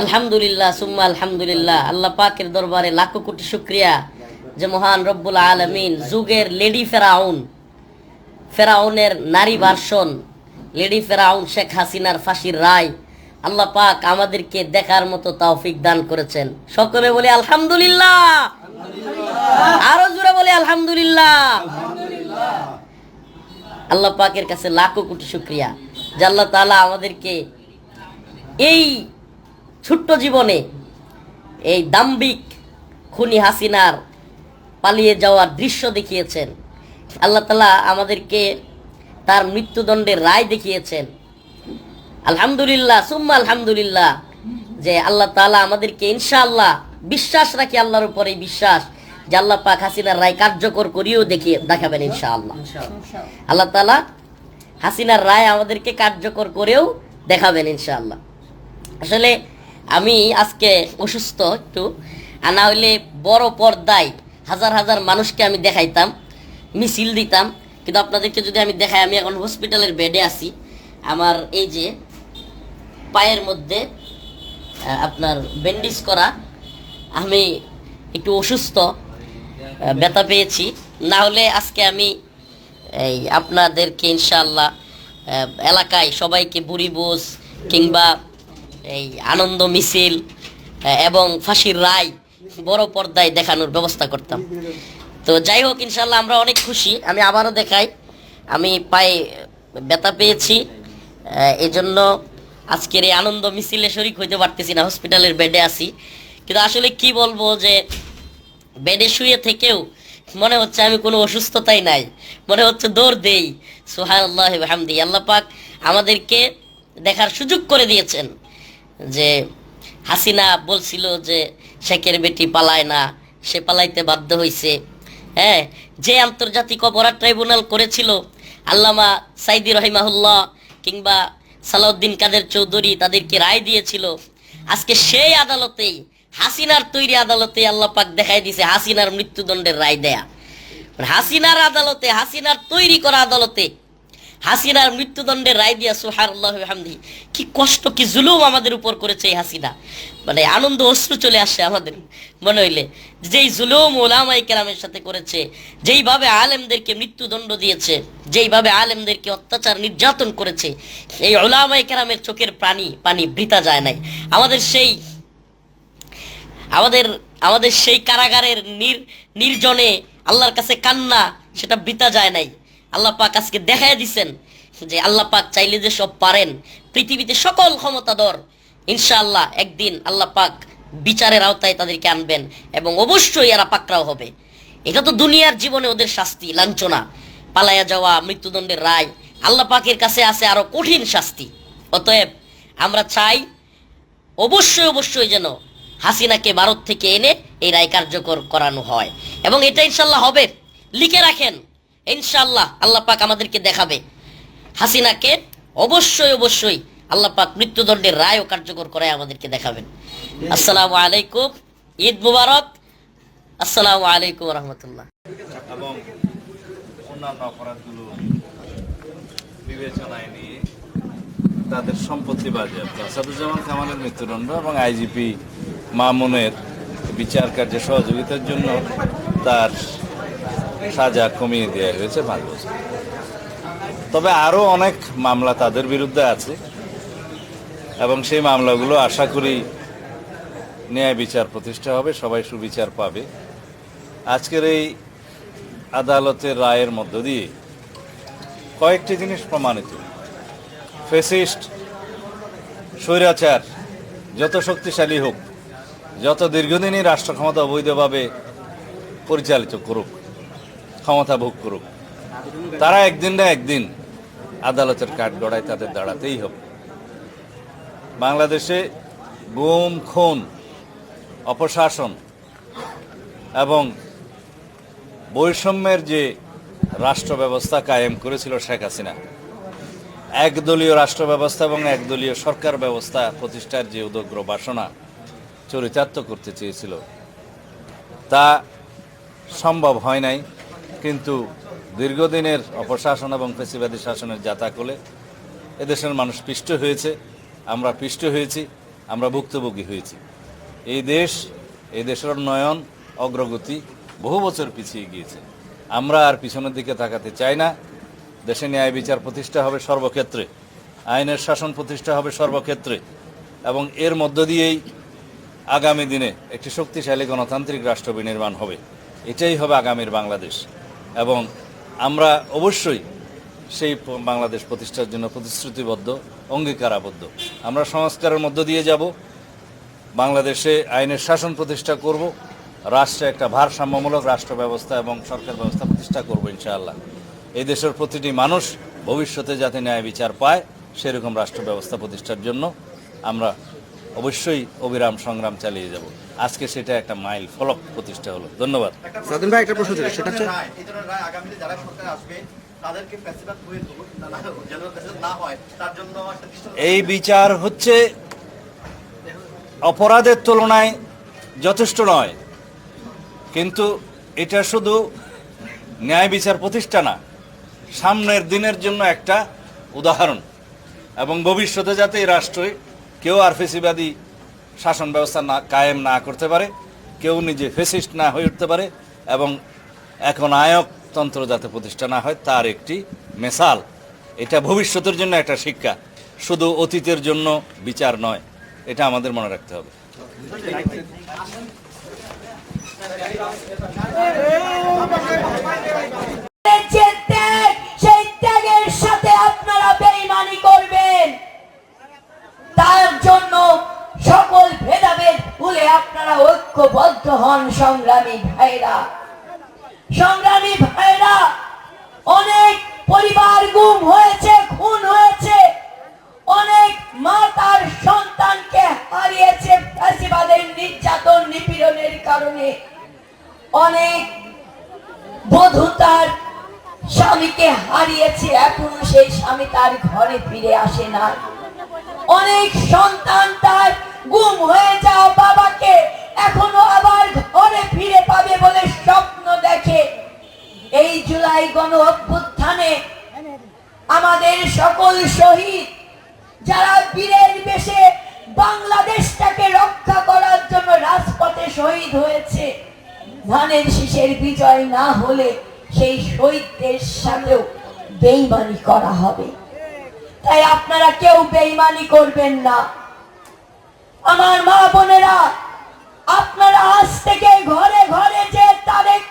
আলহামদুলিল্লাহ, সুম্মা আলহামদুলিল্লাহ। আল্লাহ পাকের দরবারে লাখো কোটি শুক্রিয়া যে মহান রব্বুল আলমিন যুগের লেডি ফেরাউন, ফেরাউনের নারী ভার্সন লেডি ফেরাউন শেখ হাসিনার ফাঁসির রায় আল্লাহ পাক আমাদেরকে দেখার মতো তৌফিক দান করেছেন। সকলে বলে আলহামদুলিল্লাহ। আরও জোরে বলে আলহামদুলিল্লাহ। আল্লাহ পাকের কাছে লাখো কোটি শুক্রিয়া। যে আল্লাহ তাআলা আমাদেরকে এই ছোট্ট জীবনে এই দাম্বিক খুনি হাসিনার পালিয়ে যাওয়ার দৃশ্য দেখিয়েছেন। আল্লাহ তালা আমাদেরকে তার মৃত্যুদণ্ডের রায় দেখিয়েছেন। আলহামদুলিল্লাহ সুম্মা আলহামদুলিল্লাহ। যে আল্লাহ তালা আমাদেরকে ইনশাআল্লাহ বিশ্বাস রাখি আল্লাহর উপরে এই বিশ্বাস যে আল্লাহ পাক হাসিনার রায় কার্যকর করিয়েও দেখিয়ে দেখাবেন ইনশাআল্লাহ। আল্লাহ তালা হাসিনার রায় আমাদেরকে কার্যকর করেও দেখাবেন ইনশাআল্লাহ। আসলে আমি আজকে অসুস্থ একটু আর না হইলে বড় পর্দায় হাজার হাজার মানুষকে আমি দেখাইতাম মিছিল দিতাম কিন্তু আপনাদেরকে যদি আমি দেখাই আমি এখন হসপিটালের বেডে আছি। আমার এই যে পায়ের মধ্যে আপনার ব্যান্ডেজ করা আমি একটু অসুস্থ ব্যথা পেয়েছি। না হলে আজকে আমি এই আপনাদেরকে ইনশাআল্লাহ এলাকায় সবাইকে বুড়ি বোস কিংবা এই আনন্দ মিছিল এবং ফাঁসির রায় বড় পর্দায় দেখানোর ব্যবস্থা করতাম। তো যাই হোক ইনশাল্লাহ আমরা অনেক খুশি। আমি আবারও দেখাই আমি পায়ে ব্যথা পেয়েছি আহ, এই জন্য আজকের এই আনন্দ মিছিলে শরিক হইতে পারতেছি না হসপিটালের বেডে আছি। কিন্তু আসলে কি বলব যে বেডে শুয়ে থেকেও মনে হচ্ছে আমি কোনো অসুস্থতাই নাই, মনে হচ্ছে দৌড় দেই। সোহানাল্লাহ হামদি আল্লাহ পাক আমাদেরকে দেখার সুযোগ করে দিয়েছেন যে, হাসিনা বলছিল যে, শেখের বেটি পালায় না, সে পালাইতে বাধ্য হয়েছে হ্যাঁ যে আন্তর্জাতিক অপরাধ ট্রাইব্যুনাল করেছিল, আল্লামা সাইদি রহিমাহুল্লাহ কিংবা সালাউদ্দিন কাদের চৌধুরী তাদেরকে রায় দিয়েছিল। আজকে সেই আদালতেই, হাসিনার তৈরি আদালতে আল্লাহ পাক দেখাই দিছে হাসিনার মৃত্যুদণ্ডের রায় দেয়া। হাসিনার আদালতে, হাসিনার তৈরি করা আদালতে হাসিনার মৃত্যুদণ্ডের রায় দিয়া সুহার হামদি কি কষ্ট, কি জুলুম আমাদের উপর করেছে এই হাসিনা। মানে আনন্দ, অশ্রু চলে আসে আমাদের। মনে হইলে, যেই জুলুম ওলামাই কেরামের সাথে করেছে, যেইভাবে আলেমদেরকে মৃত্যুদণ্ড দিয়েছে, যেইভাবে আলেমদেরকে অত্যাচার নির্যাতন করেছে, এই ওলামাই কেরামের চোখের প্রাণী পানি বৃতা যায় নাই। আমাদের সেই, আমাদের আমাদের সেই কারাগারের নির, নির্জনে আল্লাহর কাছে কান্না, সেটা বৃতা যায় নাই। আল্লাহ পাক আজকে দেখাই দিছেন যে আল্লাহ পাক চাইলে যে সব পারেন, পৃথিবীতে সকল ক্ষমতাধর, ইনশাআল্লাহ একদিন আল্লাহ পাক বিচারের আওতায় তাদেরকে আনবেন এবং অবশ্যই এরা পাকরাও হবে। এটা তো দুনিয়ার জীবনে ওদের শাস্তি, লাঞ্ছনা পালায়া যাওয়া, মৃত্যুদণ্ডের রায়, আল্লাহ পাকের কাছে আছে আরও কঠিন শাস্তি। অতএব আমরা চাই অবশ্যই অবশ্যই যেন হাসিনাকে ভারত থেকে এনে এই রায় কার্যকর করানো হয়। এবং এটা ইনশাল্লাহ হবে। লিখে রাখেন ইনশাল্লাহ আল্লাহ পাক আমাদেরকে দেখাবে। হাসিনাকে অবশ্যই অবশ্যই আল্লাহ পাক মৃত্যুদণ্ডের রায়ও কার্যকর করায় আমাদেরকে দেখাবেন। আসসালামু আলাইকুম, ঈদ মুবারক। আসসালামু আলাইকুম রহমতুল্লাহ। তাদের সম্পত্তি বাজেয়াপ্ত আসাদুজ্জামান মৃত্যুদণ্ড এবং আইজিপি মামুনের বিচার কার্যে সহযোগিতার জন্য তার সাজা কমিয়ে দেওয়া হয়েছে পাঁচ বছর তবে আরও অনেক মামলা তাদের বিরুদ্ধে আছে। এবং সেই মামলাগুলো আশা করি ন্যায় বিচার প্রতিষ্ঠা হবে, সবাই সুবিচার পাবে। আজকের এই আদালতের রায়ের মধ্য দিয়ে কয়েকটি জিনিস প্রমাণিত। ফেসিস্ট, স্বৈরাচার, যত শক্তিশালী হোক, যত দীর্ঘদিনই রাষ্ট্র ক্ষমতা অবৈধভাবে পরিচালিত করুক ক্ষমতা ভোগ করুক। তারা একদিন না একদিন আদালতের কাঠগড়ায় তাদের দাঁড়াতেই হবে। বাংলাদেশে গুম, খুন, অপশাসন এবং বৈষম্যের যে রাষ্ট্র ব্যবস্থা কায়েম করেছিল শেখ হাসিনা, একদলীয় রাষ্ট্র ব্যবস্থা এবং একদলীয় সরকার ব্যবস্থা প্রতিষ্ঠার যে উদগ্র বাসনা চরিতার্থ করতে চেয়েছিল, তা সম্ভব হয় নাই। কিন্তু দীর্ঘদিনের অপশাসন এবং ফেসিবাদী শাসনের জাতাকলে এদেশের মানুষ পিষ্ট হয়েছে, আমরা পিষ্ট হয়েছি, আমরা ভুক্তভোগী হয়েছি। এই দেশ, এই দেশের উন্নয়ন, অগ্রগতি বহু বছর পিছিয়ে গিয়েছে। আমরা আর পিছনের দিকে তাকাতে চাই না। দেশে ন্যায় বিচার প্রতিষ্ঠা হবে সর্বক্ষেত্রে, আইনের শাসন প্রতিষ্ঠা হবে সর্বক্ষেত্রে, এবং এর মধ্য দিয়েই আগামী দিনে একটি শক্তিশালী গণতান্ত্রিক রাষ্ট্র বিনির্মাণ হবে। এটাই হবে আগামীর বাংলাদেশ। এবং আমরা অবশ্যই সেই বাংলাদেশ প্রতিষ্ঠার জন্য প্রতিশ্রুতিবদ্ধ, অঙ্গীকারাবদ্ধ। আমরা সংস্কারের মধ্য দিয়ে যাব। বাংলাদেশে আইনের শাসন প্রতিষ্ঠা করব। রাষ্ট্রে একটা ভারসাম্যমূলক রাষ্ট্র ব্যবস্থা এবং সরকার ব্যবস্থা প্রতিষ্ঠা করব ইনশাআল্লাহ। এই দেশের প্রতিটি মানুষ ভবিষ্যতে যাতে ন্যায় বিচার পায়, সেরকম রাষ্ট্র ব্যবস্থা প্রতিষ্ঠার জন্য আমরা অবশ্যই অবিরাম সংগ্রাম চালিয়ে যাব। আজকে সেটা একটা মাইল ফলক প্রতিষ্ঠা হলো। ধন্যবাদ। সাদিন ভাই একটা প্রশ্ন ছিল সেটা হচ্ছে এই ধরনের রায় আগামীতে যারা সরকার আসবে তাদেরকে ফ্যাসিবাদ হয়ে না- না- যেন ফ্যাসিবাদ না হয় তার জন্য একটা এই বিচার হচ্ছে অপরাধের তুলনায় যথেষ্ট নয়। কিন্তু এটা শুধু ন্যায় বিচার প্রতিষ্ঠা না সামনের দিনের জন্য একটা উদাহরণ। এবং ভবিষ্যতে যাতে এই রাষ্ট্রে কেউ আর ফেসিবাদী শাসন ব্যবস্থা না কায়েম না করতে পারে, কেউ নিজে ফেসিস্ট না হয়ে উঠতে পারে এবং এখন আয়কতন্ত্র যাতে প্রতিষ্ঠা না হয় তার একটি মেসাল। এটা ভবিষ্যতের জন্য একটা শিক্ষা, শুধু অতীতের জন্য বিচার নয়, এটা আমাদের মনে রাখতে হবে। সংগ্রামী ভাইরা। সংগ্রামী ভাইরা, অনেক পরিবার গুম হয়েছে, খুন হয়েছে। অনেক মা তার সন্তানকে হারিয়েছে ফ্যাসিবাদের নির্যাতন, নিপীড়নের কারণে। অনেক বধূ তার স্বামীকে হারিয়েছে, এখনও সেই স্বামী তার ঘরে ফিরে আসে না। অনেক সন্তান তার গুম হয়ে যাওয়া বাবাকে এখনও আবার ঘরে ফিরে পাবে বলে স্বপ্ন দেখে। এই জুলাই গণ অভ্যুত্থানে আমাদের সকল শহীদ, যারা বীরের বেশে বাংলাদেশটাকে রক্ষা করার জন্য রাজপথে শহীদ হয়েছে, ধানের শীষের বিজয় না হলে সেই শহীদদের সাথেও বেইমানি করা হবে। তাই আপনারা কেউ বেইমানি করবেন না। আমার মা বোনেরা আপনারা আজ থেকে ঘরে ঘরে যে তারেক